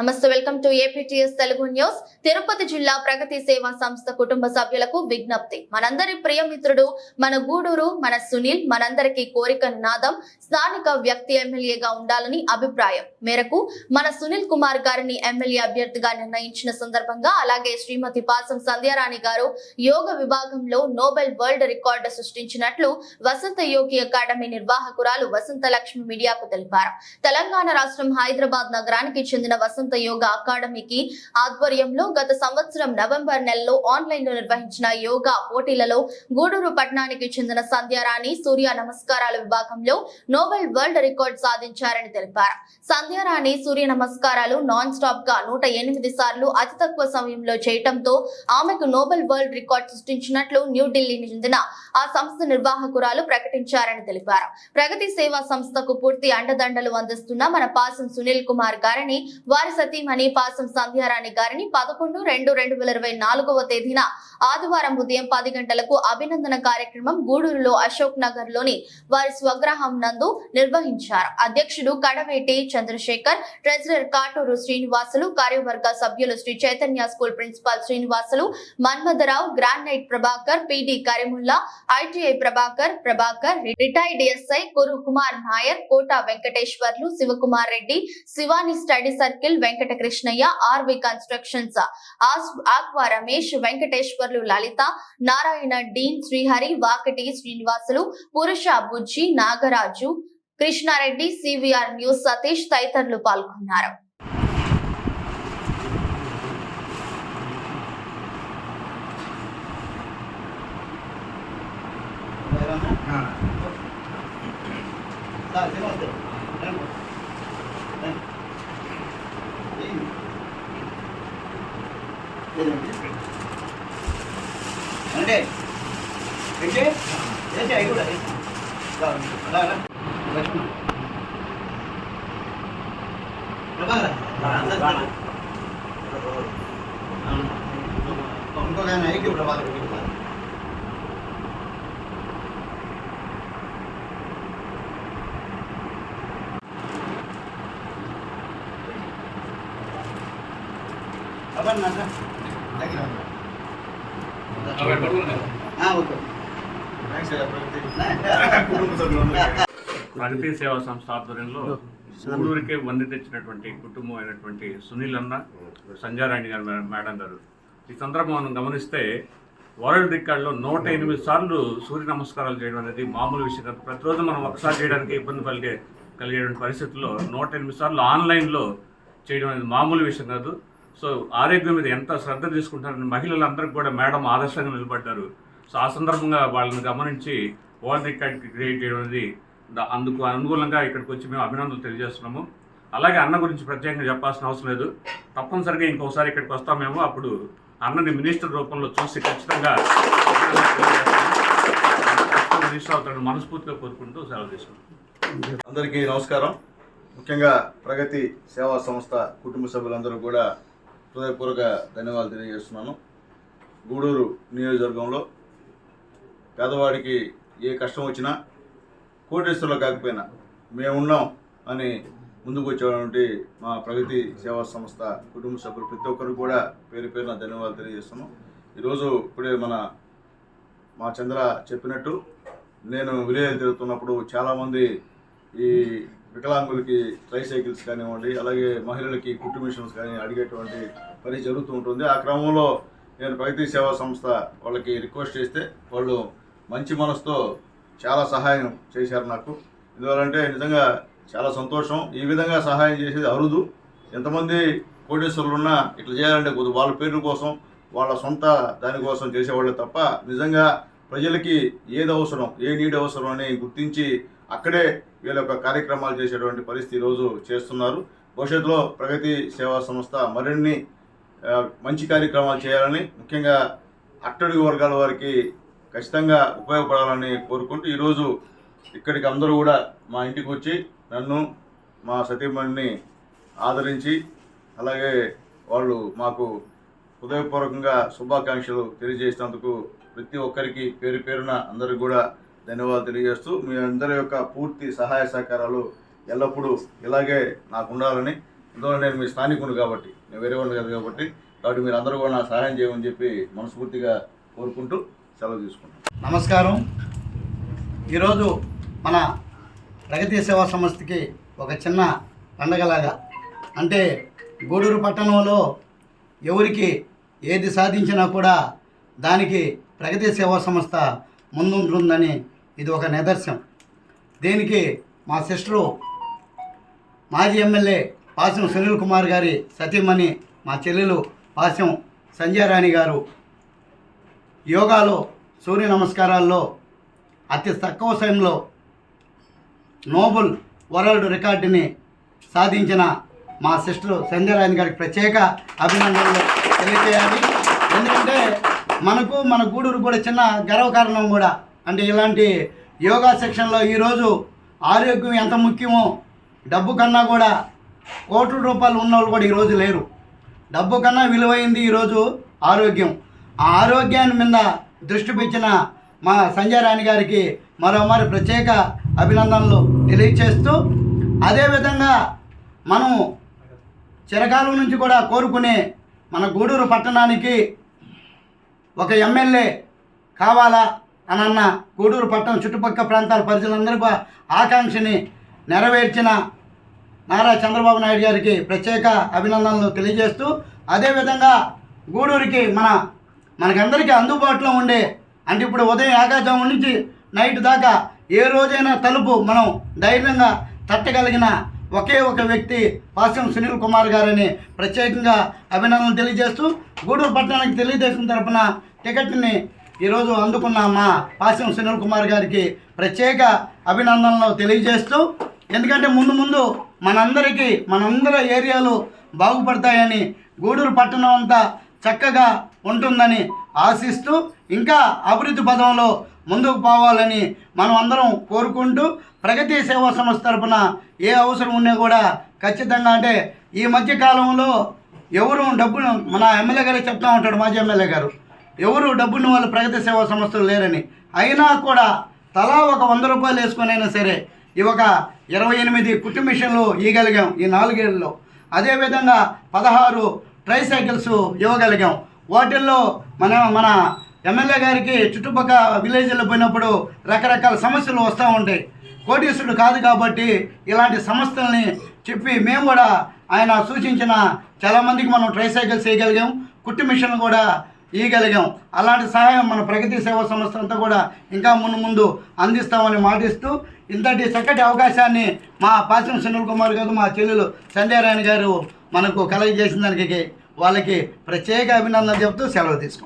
నమస్తే welcome to APTS Telugu news. Tirupati జిల్లా ప్రగతి సేవా సంస్థ కుటుంబ సభ్యులకు విజ్ఞప్తి. మనందరి ప్రియమిత్రుడు మన గూడూరు మన సునీల్ మనందరికీ కోరిక నాదం. స్థానిక వ్యక్తి ఎమ్మెల్యేగా ఉండాలని అభిప్రాయం మేరకు మన సునీల్ కుమార్ గారిని ఎమ్మెల్యే అభ్యర్థిగా నిర్ణయించిన సందర్భంగా అలాగే శ్రీమతి పాసం సంధ్యారాణి గారు యోగ విభాగంలో నోబెల్ వరల్డ్ రికార్డు సృష్టించినట్లు వసంత యోగి అకాడమీ నిర్వాహకురాలు వసంత లక్ష్మి మీడియాకు తెలిపారు. తెలంగాణ రాష్ట్రం హైదరాబాద్ నగరానికి చెందిన వసంత వసంత యోగా అకాడమీకి ఆధ్వర్యంలో గత సంవత్సరం నవంబర్ నెలలో ఆన్లైన్లో నిర్వహించిన యోగా పోటీలలో గూడూరు పట్టణానికి చెందిన సంధ్యారాణి సూర్య నమస్కారాల విభాగంలో నోబెల్ వరల్డ్ రికార్డ్ సాధించారని తెలిపారు. సంధ్యారాణి సూర్య నమస్కారాలు నాన్ స్టాప్గా నూట ఎనిమిది సార్లు అతి తక్కువ సమయంలో చేయటంతో ఆమెకు నోబెల్ వరల్డ్ రికార్డ్ సృష్టించినట్లు న్యూఢిల్లీని చెందిన ఆ సంస్థ నిర్వాహకురాలు ప్రకటించారని తెలిపారు. ప్రగతి సేవా సంస్థకు పూర్తి అండదండలు అందిస్తున్న మన పాసం సునీల్ కుమార్ గారిని వారి సతీమణి పాసం సంధ్యారాణి గారిని పదకొండు రెండు రెండు వేల ఇరవై నాలుగవ తేదీన ఆదివారం ఉదయం పది గంటలకు అభినందన కార్యక్రమం గూడూరులో అశోక్ నగర్లోని వారి స్వగ్రహం నందు నిర్వహించారు. అధ్యక్షుడు కడవేటి చంద్రశేఖర్ ట్రెజరర్ కాటూరు శ్రీనివాసులు కార్యవర్గ సభ్యులు Sri Chaitanya school principal Srinivasulu Manmadharao granite Prabhakar PD Karimulla ITI Prabhakar Prabhakar retired SI Kuru Kumar Nair Kota Venkateswarlu Sivakumar Reddy Sivani study circle Venkata Krishnaiah RV constructions aqua Ramesh Venkateswarlu Lalitha Narayana dean Srihari Vakati Srinivasulu Purusha Bujji Nagaraju Krishnareddy CVR news Satish తదితరులు పాల్గొన్నారు. అంటే ఏంటి ఏంటి అవి కూడా అలా అలా లక్ష్మణ్ ప్రభాకర్ ఇంకొక ఆయన ఐక్య ప్రభాకర్ అబ్బా సేవా సంస్థ ఆధ్వర్యంలో ఊరూరికే వంది తెచ్చినటువంటి కుటుంబం అయినటువంటి సునీల్ అన్న సంజారాణి గారు మేడం గారు. ఈ సందర్భం మనం గమనిస్తే వరల్డ్ రికార్డులో నూట ఎనిమిది సార్లు సూర్య నమస్కారాలు చేయడం అనేది మామూలు విషయం కాదు. ప్రతిరోజు మనం ఒకసారి చేయడానికి ఇబ్బంది కలిగే కలిగేటువంటి పరిస్థితుల్లో నూట ఎనిమిది సార్లు ఆన్లైన్లో చేయడం అనేది మామూలు విషయం కాదు. సో ఆరోగ్యం మీద ఎంత శ్రద్ధ తీసుకుంటారని మహిళలందరికీ కూడా మేడం ఆదర్శంగా నిలబడ్డారు. సో ఆ సందర్భంగా వాళ్ళని గమనించి వరల్డ్ రికార్డ్ క్రియేట్ చేయడం అనేది అందుకు అనుకూలంగా ఇక్కడికి వచ్చి మేము అభినందనలు తెలియజేస్తున్నాము. అలాగే అన్న గురించి ప్రత్యేకంగా చెప్పాల్సిన అవసరం లేదు. తప్పనిసరిగా ఇంకోసారి ఇక్కడికి వస్తామేమో. అప్పుడు అన్నని మినిస్టర్ రూపంలో చూసి ఖచ్చితంగా మినిస్టర్ అవుతాడు మనస్ఫూర్తిగా కోరుకుంటూ సెలవు తీసుకుంటాం అందరికీ నమస్కారం. ముఖ్యంగా ప్రగతి సేవా సంస్థ కుటుంబ సభ్యులందరూ కూడా హృదయపూర్వక ధన్యవాదాలు తెలియజేస్తున్నాను. గూడూరు నియోజకవర్గంలో పేదవాడికి ఏ కష్టం వచ్చినా కోటేశ్వరులు కాకపోయినా మేమున్నాం అని ముందుకు వచ్చేటువంటి మా ప్రగతి సేవా సంస్థ కుటుంబ సభ్యులు ప్రతి ఒక్కరు కూడా పేరు పేరున ధన్యవాదాలు తెలియజేస్తున్నాం. ఈరోజు ఇప్పుడే మన మా చంద్ర చెప్పినట్టు నేను విలేజ్ తిరుగుతున్నప్పుడు చాలామంది ఈ వికలాంగులకి ట్రైసైకిల్స్ కానివ్వండి అలాగే మహిళలకి కుట్టు మిషన్స్ కానీ అడిగేటువంటి పని జరుగుతూ ఉంటుంది. ఆ క్రమంలో నేను ప్రగతి సేవా సంస్థ వాళ్ళకి రిక్వెస్ట్ చేస్తే వాళ్ళు మంచి మనసుతో చాలా సహాయం చేశారు నాకు. ఎందువల్లంటే నిజంగా చాలా సంతోషం. ఈ విధంగా సహాయం చేసేది అరుదు. ఎంతమంది కోటేశ్వరులు ఉన్నా ఇట్లా చేయాలంటే కొద్ది వాళ్ళ పేర్ల కోసం వాళ్ళ సొంత దానికోసం చేసేవాళ్ళే తప్ప నిజంగా ప్రజలకి ఏది అవసరం ఏ నీడ్ అవసరం అని గుర్తించి అక్కడే వీళ్ళ యొక్క కార్యక్రమాలు చేసేటువంటి పరిస్థితి ఈరోజు చేస్తున్నారు. భవిష్యత్తులో ప్రగతి సేవా సంస్థ మరిన్ని మంచి కార్యక్రమాలు చేయాలని ముఖ్యంగా అట్టడుగు వర్గాల వారికి ఖచ్చితంగా ఉపయోగపడాలని కోరుకుంటూ ఈరోజు ఇక్కడికి అందరూ కూడా మా ఇంటికి వచ్చి నన్ను మా సతీమణిని ఆదరించి అలాగే వాళ్ళు మాకు హృదయపూర్వకంగా శుభాకాంక్షలు తెలియజేసినందుకు ప్రతి ఒక్కరికి పేరు పేరున అందరికి కూడా ధన్యవాదాలు తెలియజేస్తూ మీ అందరి యొక్క పూర్తి సహాయ సహకారాలు ఎల్లప్పుడూ ఇలాగే నాకు ఉండాలని ఎందుకంటే నేను మీ స్థానికుడు కాబట్టి నేను వేరే వాడిని కాదు కాబట్టి కాబట్టి మీరు అందరూ కూడా నాకు సహాయం చేయమని చెప్పి మనస్ఫూర్తిగా కోరుకుంటూ సెలవు తీసుకుంటాను నమస్కారం. ఈరోజు మన ప్రగతి సేవా సంస్థకి ఒక చిన్న పండగలాగా అంటే గూడూరు పట్టణంలో ఎవరికి ఏది సాధించినా కూడా దానికి ప్రగతి సేవా సంస్థ ముందుంటుందని ఇది ఒక నిదర్శనం. దీనికి మా సిస్టరు మాజీ ఎమ్మెల్యే పాసం సునీల్ కుమార్ గారి సతీమణి మా చెల్లెలు పాసం సంజయరాణి గారు యోగాలో సూర్య నమస్కారాల్లో అతి తక్కువ సమయంలో నోబుల్ వరల్డ్ రికార్డుని సాధించిన మా సిస్టర్ సంజయరాణి గారికి ప్రత్యేక అభినందనలు తెలియజేయాలి. ఎందుకంటే మనకు మన గూడూరు కూడా చిన్న గర్వకారణం కూడా. అంటే ఇలాంటి యోగా సెక్షన్లో ఈరోజు ఆరోగ్యం ఎంత ముఖ్యమో డబ్బు కన్నా కూడా కోట్ల రూపాయలు ఉన్నవాళ్ళు కూడా ఈరోజు లేరు. డబ్బు కన్నా విలువైంది ఈరోజు ఆరోగ్యం. ఆ ఆరోగ్యాన్ని మీద దృష్టి పెట్టిన మా సంజయ్ రాణి గారికి మరోమారి ప్రత్యేక అభినందనలు తెలియచేస్తూ అదేవిధంగా మనం చిరకాలం నుంచి కూడా కోరుకునే మన గూడూరు పట్టణానికి ఒక ఎమ్మెల్యే కావాలా అని అన్న గూడూరు పట్టణం చుట్టుపక్కల ప్రాంతాల ప్రజలందరికీ ఆకాంక్షని నెరవేర్చిన నారా చంద్రబాబు నాయుడు గారికి ప్రత్యేక అభినందనలు తెలియజేస్తూ అదేవిధంగా గూడూరుకి మన మనకందరికీ అందుబాటులో ఉండే అంటే ఇప్పుడు ఉదయం ఆకాశం నుంచి నైట్ దాకా ఏ రోజైనా తలుపు మనం ధైర్యంగా తట్టగలిగిన ఒకే ఒక వ్యక్తి పాసం సునీల్ కుమార్ గారని ప్రత్యేకంగా అభినందనలు తెలియజేస్తూ గూడూరు పట్టణానికి తెలుగుదేశం తరపున టికెట్ని ఈరోజు అందుకున్న మా పాసం సునీల్ కుమార్ గారికి ప్రత్యేక అభినందనలు తెలియజేస్తూ ఎందుకంటే ముందు ముందు మనందరికీ మనందరి ఏరియాలు బాగుపడతాయని గూడూరు పట్టణం అంతా చక్కగా ఉంటుందని ఆశిస్తూ ఇంకా అభివృద్ధి పదంలో ముందుకు పోవాలని మనం అందరం కోరుకుంటూ ప్రగతి సేవా సంస్థ తరపున ఏ అవసరం ఉన్నా కూడా ఖచ్చితంగా అంటే ఈ మధ్య కాలంలో ఎవరు డబ్బును మన ఎమ్మెల్యే గారే చెప్తా ఉంటాడు మాజీ ఎమ్మెల్యే గారు. ఎవరు డబ్బున్న వాళ్ళు ప్రగతి సేవా సంస్థలు లేరని. అయినా కూడా తలా ఒక వంద రూపాయలు వేసుకునైనా సరే ఈ ఒక ఇరవై ఎనిమిది కుట్టు మిషన్లు ఇవ్వగలిగాం ఈ నాలుగేళ్ళలో అదేవిధంగా పదహారు ట్రై సైకిల్స్ ఇవ్వగలిగాం. వాటిల్లో మన మన ఎమ్మెల్యే గారికి చుట్టుపక్కల విలేజ్లో పోయినప్పుడు రకరకాల సమస్యలు వస్తూ ఉంటాయి. కోటీశ్వరుడు కాదు కాబట్టి ఇలాంటి సంస్థల్ని చెప్పి మేము కూడా ఆయన సూచించిన చాలామందికి మనం ట్రై సైకిల్స్ వేయగలిగాం కుట్టు మిషన్లు కూడా ఇవ్వగలిగాం అలాంటి సహాయం మన ప్రగతి సేవా సంస్థ అంతా కూడా ఇంకా ముందు ముందు అందిస్తామని మాటిస్తూ ఇంతటి చక్కటి అవకాశాన్ని మా పాసం సునీల్ కుమార్ గారు మా చెల్లెలు సంధ్యారాయణ గారు మనకు కలగజేసిన దానికి వాళ్ళకి ప్రత్యేక అభినందన చెబుతూ సెలవు తీసుకుంటాం